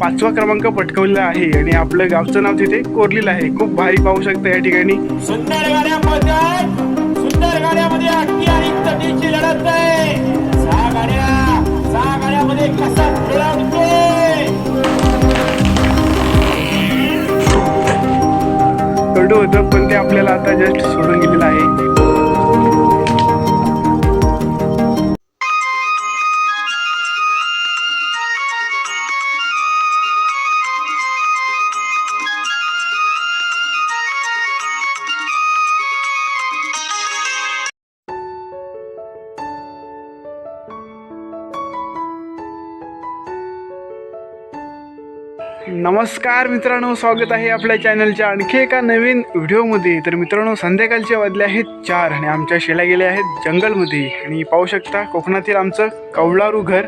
पाचवा क्रमांक पटकवलेला आहे आणि आपलं गावचं नाव तिथे कोरलेलं आहे. खूप भारी पाहू शकता या ठिकाणी. सुंदर गाड्यामध्ये सुंदर गाड्यामध्ये अगदी आणि तटीची लढत आहे. सहा गाड्या सहा गाड्यामध्ये कसा खेळा उडतोय करडू होतं पण ते आपल्याला आता जस्ट सोडून गेलेलं आहे. नमस्कार मित्रांनो स्वागत आहे आपल्या चॅनलच्या आणखी एका नवीन व्हिडिओमध्ये. तर मित्रांनो संध्याकाळचे वाजले आहेत चार आणि आमच्या शेला गेल्या आहेत जंगलमध्ये. आणि पाहू शकता कोकणातील आमचं कवळारू घर.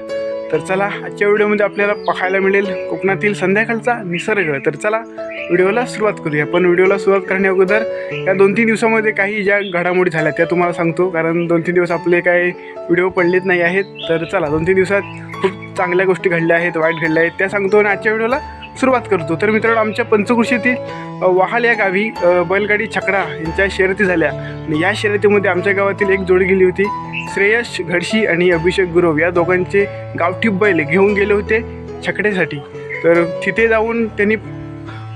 तर चला आजच्या व्हिडिओमध्ये आपल्याला पाहायला मिळेल कोकणातील संध्याकाळचा निसर्ग. तर चला व्हिडिओला सुरुवात करूया. पण व्हिडिओला सुरुवात करण्या अगोदर या दोन तीन दिवसामध्ये काही ज्या घडामोडी झाल्या त्या तुम्हाला सांगतो. कारण दोन तीन दिवस आपले काही व्हिडिओ पडलेत नाही आहेत. तर चला दोन तीन दिवसात खूप चांगल्या गोष्टी घडल्या आहेत वाईट घडल्या आहेत त्या सांगतो. आणि आजच्या व्हिडिओला सुरुवात करतो. तर मित्रांनो आमच्या पंचकृषीतील अ, वहाल या गावी बैलगाडी छकडा यांच्या शर्यती झाल्या. आणि या शर्यतीमध्ये आमच्या गावातील एक जोडी गेली होती श्रेयश घडशी आणि अभिषेक गुरव. या दोघांचे गावठी बैल घेऊन गेले होते छकड्यासाठी. तर तिथे जाऊन त्यांनी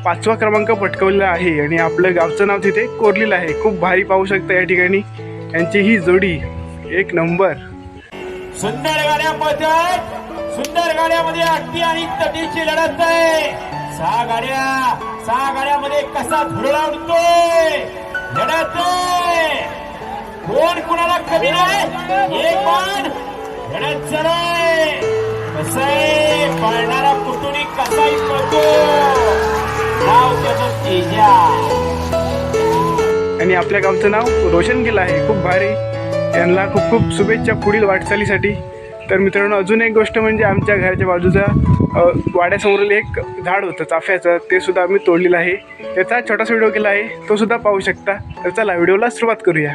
पाचवा क्रमांक पटकवलेला आहे आणि आपलं गावचं नाव तिथे कोरलेलं आहे. खूप भारी पाहू शकता या ठिकाणी यांची ही जोडी एक नंबर. सुंदर सुंदर गाड्यामध्ये अगदी आणि तटीची लढत आहे. सहा गाड्या सहा गाड्यामध्ये कसा धुरळा उडतोय? लढत आहे. कोण कुणाला कमी नाही? एक पण लढत चालय आहे. कसं आहे? पळणारा पुतुणी कसाही पळतो. नाव त्याचं तेजा आणि आपल्या गावचं नाव रोशन केलं आहे. खूप भारी. त्यांना खूप खूप शुभेच्छा पुढील वाटचालीसाठी. तर मित्रांनो अजून एक गोष्ट म्हणजे आमच्या घराच्या बाजूचा वाड्यासमोरील एक झाड होतं चाफ्याचं ते सुद्धा आम्ही तोडलेलं आहे. त्याचा छोटासा व्हिडिओ केला आहे तो सुद्धा पाहू शकता. तर चला व्हिडिओला सुरुवात करूया.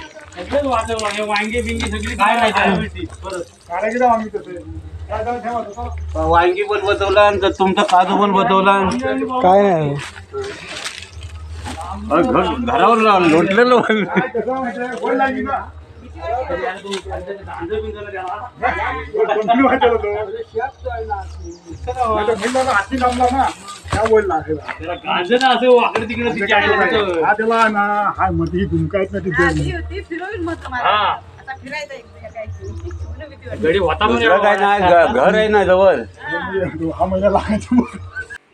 वांगे बिंगी सगळी काय नाही आम्ही तसे वांगी पण बसवला आणि तुमचा काजू पण बसवला काय नाही. घरावर लोटलेलो हाती लावला ना. त्या बोलला गांजन असं वाकडे तिकडे तिच्या आईला होतं. हा त्याला ना हा मध्ये धुमका आहेत ना तिथे हा. गडी होता म्हणे. दुसरं काय नाही घ- घर आहे ना जवळ. हा महिना लागायचा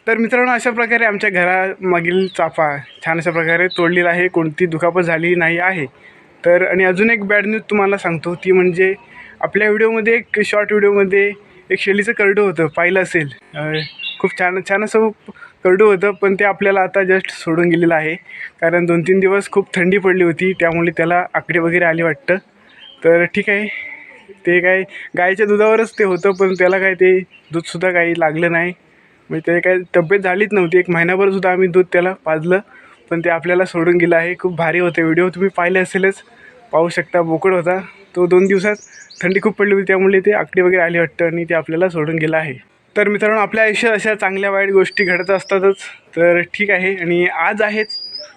तर मित्रांनो अशा प्रकारे आमच्या घरामागील चाफा छान अशा प्रकारे तोडलेला आहे. कोणती दुखापत झाली नाही आहे. तर आणि अजून एक बॅड न्यूज तुम्हाला सांगतो. ती म्हणजे आपल्या व्हिडिओमध्ये एक शॉर्ट व्हिडिओमध्ये एक शेळीचं करडं होतं पाहिलं असेल. अं, खूप छान छान असं करडू होतं पण ते आपल्याला आता जस्ट सोडून गेलेलं आहे. कारण दोन तीन दिवस खूप थंडी पडली होती त्यामुळे त्याला आकडे वगैरे आली वाटतं. तर ठीक आहे. ते काय गायीच्या दुधावरच ते होतं पण त्याला काय ते दूधसुद्धा काही लागलं नाही. म्हणजे ते काय तब्येत झालीच नव्हती. एक महिनाभरसुद्धा आम्ही दूध त्याला पाजलं पण ते आपल्याला सोडून गेलं आहे. खूप भारी होते व्हिडिओ तुम्ही पाहिले असेलच. पाहू शकता बोकड होता. तो दोन दिवसात थंडी खूप पडली होती त्यामुळे ते आकडे वगैरे आली वाटतं आणि ते आपल्याला सोडून गेलं आहे. तर मित्रांनो आपल्या आयुष्यात अशा चांगल्या वाईट गोष्टी घडत असतातच. तर ठीक आहे. आणि आज आहेच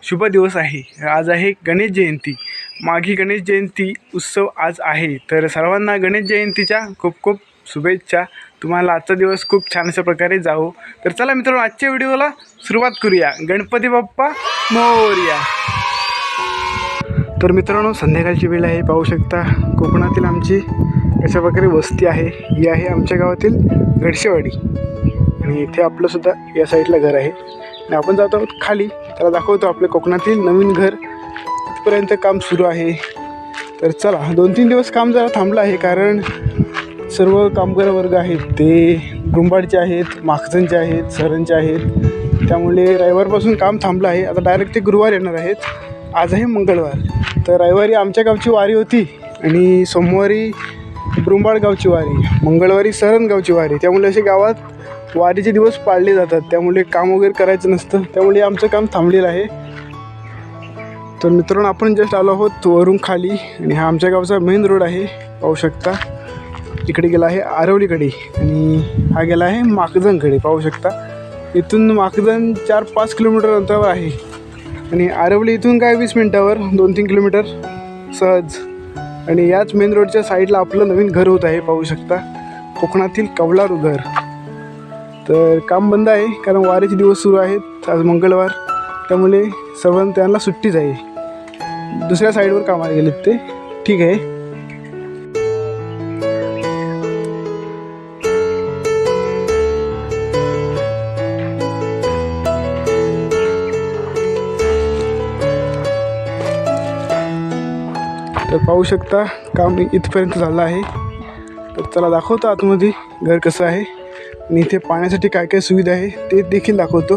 शुभ दिवस आहे. आज आहे गणेश जयंती. माघी गणेश जयंती उत्सव आज आहे. तर सर्वांना गणेश जयंतीच्या खूप खूप शुभेच्छा. तुम्हाला आजचा दिवस खूप छान अशा प्रकारे जावो. तर चला मित्रांनो आजच्या व्हिडिओला सुरुवात करूया. गणपती बाप्पा मोर्या. तर मित्रांनो संध्याकाळची वेळ आहे. पाहू शकता कोकणातील आमची अशा प्रकारे वस्ती आहे. ही आहे आमच्या गावातील गडशेवाडी. आणि इथे आपलंसुद्धा या साईडला घर आहे. आणि आपण जातो आहोत खाली. त्याला दाखवतो आपल्या कोकणातील नवीन घर. इथपर्यंत काम सुरू आहे. तर चला दोन तीन दिवस काम जरा थांबलं आहे कारण सर्व कामगार वर्ग आहेत. ते गुंबाडचे आहेत माखजनचे आहेत सरांचे आहेत. त्यामुळे रविवारपासून काम थांबलं आहे. आता डायरेक्ट ते गुरुवार येणार आहेत. आज आहे मंगळवार. तर रविवारी आमच्या गावची वारी होती आणि सोमवारी ब्रुंबाळ गावची वारी मंगळवारी सरण गावची वारी. त्यामुळे असे गावात वारीचे दिवस पाळले जातात. त्यामुळे काम वगैरे करायचं नसतं. त्यामुळे आमचं काम थांबलेलं आहे. तर मित्रांनो आपण जस्ट आलो आहोत वरून खाली आणि हा आमच्या गावचा मेन रोड आहे. पाहू शकता. इकडे गेला आहे आरवलीकडे आणि हा गेला आहे माकजनकडे. पाहू शकता. इथून माकजन चार पाच किलोमीटर अंतरावर आहे. आणि आरवली इथून काय वीस मिनटावर? दोन तीन किलोमीटर? सहज. आणि याच मेन रोडच्या साईडला आपलं नवीन घर होत आहे पाहू शकता. कोकणातील कवलारू घर. तर काम बंद आहे कारण वारीचे दिवस सुरू आहेत आज मंगळवार. त्यामुळे सर्वांना त्यांना सुट्टीच आहे. दुसऱ्या साईडवर कामाला गेलेत ते. ठीक आहे. तर पाहू शकता काम इथपर्यंत झालं आहे. तर चला दाखवतो आतमध्ये घर कसं आहे आणि इथे पाण्यासाठी काय काय सुविधा आहे ते देखील दाखवतो.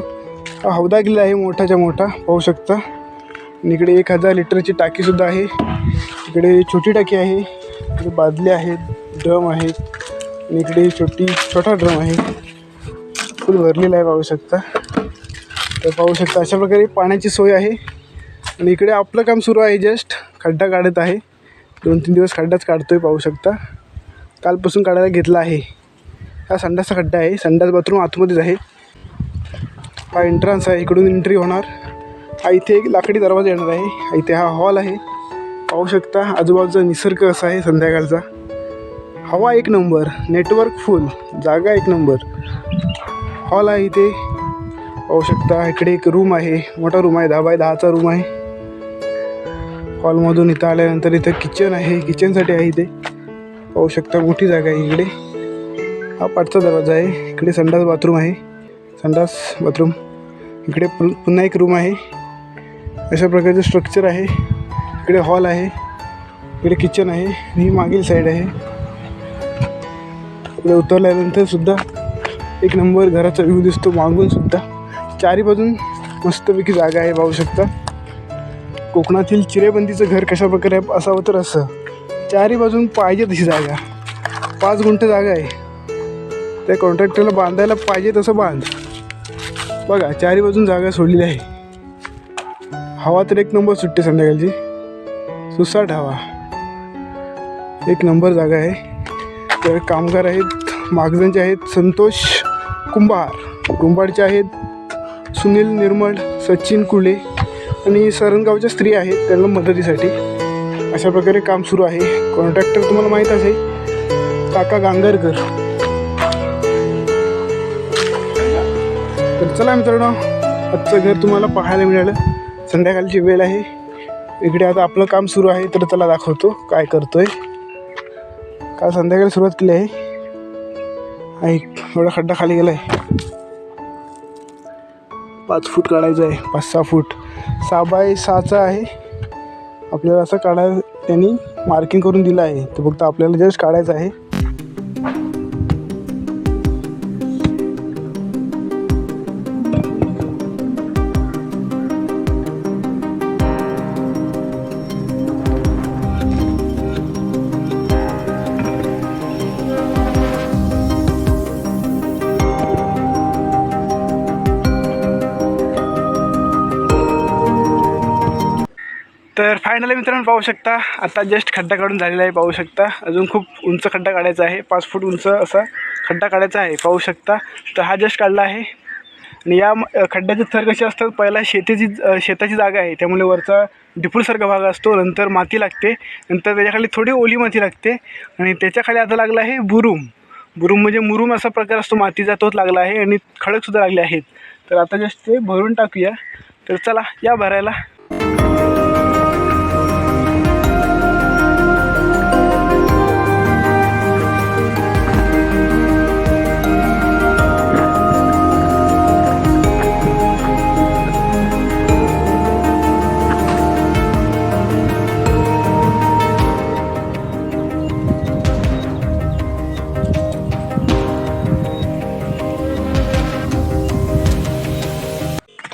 हा हौदा किल्ला आहे मोठाच्या मोठा पाहू शकता. आणि इकडे एक हजार लिटरची टाकीसुद्धा आहे. इकडे छोटी टाकी आहे इकडे बादली आहेत ड्रम आहेत आणि इकडे छोटी छोटा ड्रम आहे. फुल भरलेला आहे पाहू शकता. तर पाहू शकता अशा प्रकारे पाण्याची सोय आहे. आणि इकडे आपलं काम सुरू आहे जस्ट खड्डा काढत आहे. दोन तीन दिवस खड्डाच काढतो आहे पाहू शकता. कालपासून काढायला घेतला आहे. हा संडासचा खड्डा आहे. संडास बाथरूम आतमध्येच आहे. हा एंट्रन्स आहे. इकडून एंट्री होणार. हा इथे एक लाकडी दरवाजा येणार आहे. हा इथे हा हॉल आहे. पाहू शकता आजूबाजूचा निसर्ग असा आहे संध्याकाळचा. हवा एक नंबर नेटवर्क फुल जागा एक नंबर हॉल आहे इथे. पाहू शकता इकडे एक रूम आहे. मोठा रूम आहे. दहा बाय दहाचा रूम आहे. हॉलमधून इथं आल्यानंतर इथं किचन आहे. किचनसाठी आहे इथे. पाहू शकता मोठी जागा आहे इकडे. हा पाठचा दरवाजा आहे. इकडे संडास बाथरूम आहे. संडास बाथरूम. इकडे पुन्हा एक रूम आहे. अशा प्रकारचं स्ट्रक्चर आहे. इकडे हॉल आहे. इकडे किचन आहे. आणि ही मागील साईड आहे. इकडे उतरल्यानंतर सुद्धा एक नंबर घराचा व्ह्यू दिसतो मागून सुद्धा. चारी बाजून मस्तपैकी जागा आहे पाहू शकता. कोकणातील चिरेबंदीचं घर कशा प्रकारे असावं तर असं. चारी बाजून पाहिजे तशी जागा. पाच गुंठ जागा आहे. त्या कॉन्ट्रॅक्टरला बांधायला पाहिजे तसं बांध. बघा चारी बाजून जागा सोडलेली आहे. हवा तर एक नंबर सुटते संध्याकाळची. सुसाट हवा. एक नंबर जागा आहे. तर कामगार आहेत मागजनचे आहेत संतोष कुंभार. कुंभारचे आहेत सुनील निर्मळ सचिन कुले आणि सरणगावच्या स्त्री आहेत त्यांना मदतीसाठी. अशा प्रकारे काम सुरू आहे. कॉन्ट्रॅक्टर तुम्हाला माहीत असेल काका गांगरकर. तर चला मित्रांनो आजचं घर तुम्हाला पाहायला मिळालं. संध्याकाळची वेळ आहे. इकडे आता आपलं काम सुरू आहे तर चला दाखवतो काय करतोय. काल संध्याकाळी सुरुवात केली आहे. हा एक एवढा खड्डा खाली गेला आहे पाच फूट काढायचं आहे पाच सहा फूट. सहा बाय सहाचा आहे. आपल्याला असं काढायला त्यांनी मार्किंग करून दिलं आहे. ते फक्त आपल्याला जस्ट काढायचं आहे. तर फायनली मित्रांनो पाहू शकता आता जस्ट खड्डा काढून झालेला आहे पाहू शकता. अजून खूप उंच खड्डा काढायचा आहे पाच फूट उंच असा खड्डा काढायचा आहे पाहू शकता. तर हा जस्ट काढला आहे. आणि या म- खड्ड्याचे थर कसे असतात पहिला शेतीची शेताची जागा आहे त्यामुळे वरचा डिपूलसारखा भाग असतो नंतर माती लागते नंतर त्याच्याखाली थोडी ओली माती लागते आणि त्याच्याखाली आता लागला आहे बुरुम. बुरुम म्हणजे मुरुम असा प्रकार असतो मातीचा तोच लागला आहे आणि खडकसुद्धा लागले आहेत. तर आता जस्ट ते भरून टाकूया. तर चला या भरायला.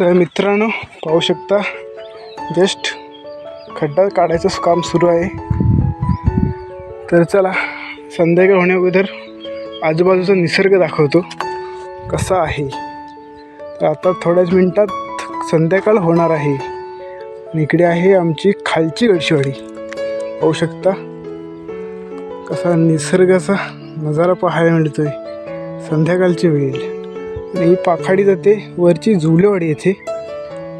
तर मित्रांनो पाहू शकता जस्ट खड्डा काढायचं काम सुरू आहे. तर चला संध्याकाळ होण्याअगोदर आजूबाजूचा निसर्ग दाखवतो कसा आहे. तर आता थोड्याच मिनटात संध्याकाळ होणार आहे. आणि इकडे आहे आमची खालची गडशिवाडी पाहू शकता कसा निसर्गाचा नजारा पाहायला मिळतोय. संध्याकाळची वेळ. ही पाखाडी जाते. वरची झुलेवाडी येथे.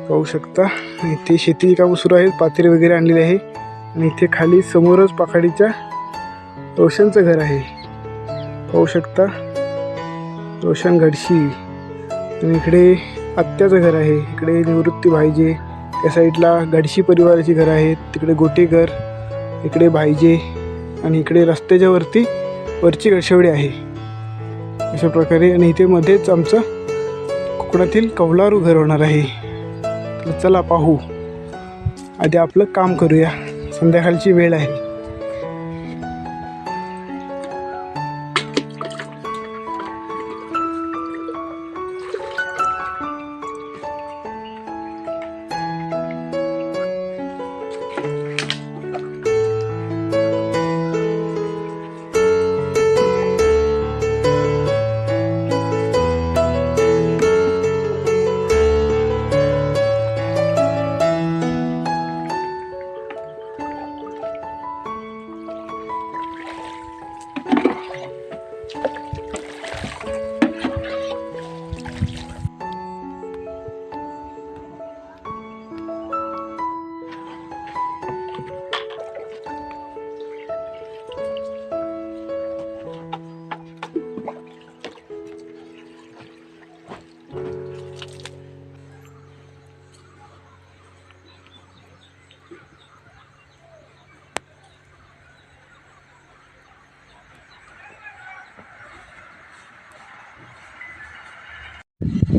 पाहू शकता. इथे शेतीची कामं सुरू आहेत पातेरी वगैरे आणलेली आहे. आणि इथे खाली समोरच पाखाडीच्या रोशनचं घर आहे. पाहू शकता. रोशन घडशी. आणि इकडे आत्याचं घर आहे. इकडे निवृत्ती भाईजे. त्या साईडला गडशी परिवाराची घरं आहेत. तिकडे गोटे घर. इकडे भाईजे. आणि इकडे रस्त्याच्या वरती वरची गडशेवडी आहे. अशा प्रकारे आणि इथे मध्येच आमचं कोकणातील कौलारू घर होणार आहे. तर चला पाहू. आधी आपलं काम करूया. संध्याकाळची वेळ आहे.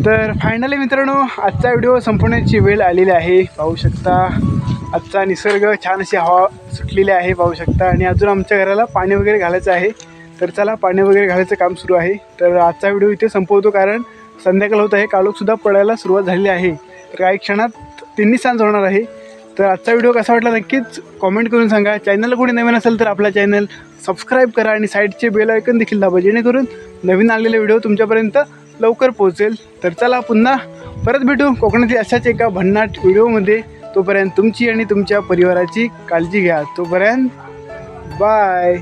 तर फायनली मित्रांनो आजचा व्हिडिओ संपवण्याची वेळ आलेली आहे. पाहू शकता आजचा निसर्ग छान अशी हवा सुटलेली आहे पाहू शकता. आणि अजून आमच्या घराला पाणी वगैरे घालायचं आहे. तर चला पाणी वगैरे घालायचं काम सुरू आहे. तर आजचा व्हिडिओ इथे संपवतो कारण संध्याकाळ होत आहे. काळोखसुद्धा पडायला सुरुवात झालेली आहे. तर काही क्षणात तिन्ही सांज होणार आहे. तर आजचा व्हिडिओ कसा वाटला नक्कीच कॉमेंट करून सांगा. चॅनलला कोणी नवीन असेल तर आपला चॅनल सबस्क्राईब करा आणि साईडचे बेल आयकन देखील दाबा जेणेकरून नवीन आलेले व्हिडिओ तुमच्यापर्यंत लवकर पोहोचेल. तर चला पुन्हा परत भेटू. कोकणातील अशाच एका भन्नाट व्हिडिओमध्ये. तोपर्यंत तुमची आणि तुमच्या परिवाराची काळजी घ्या. तोपर्यंत बाय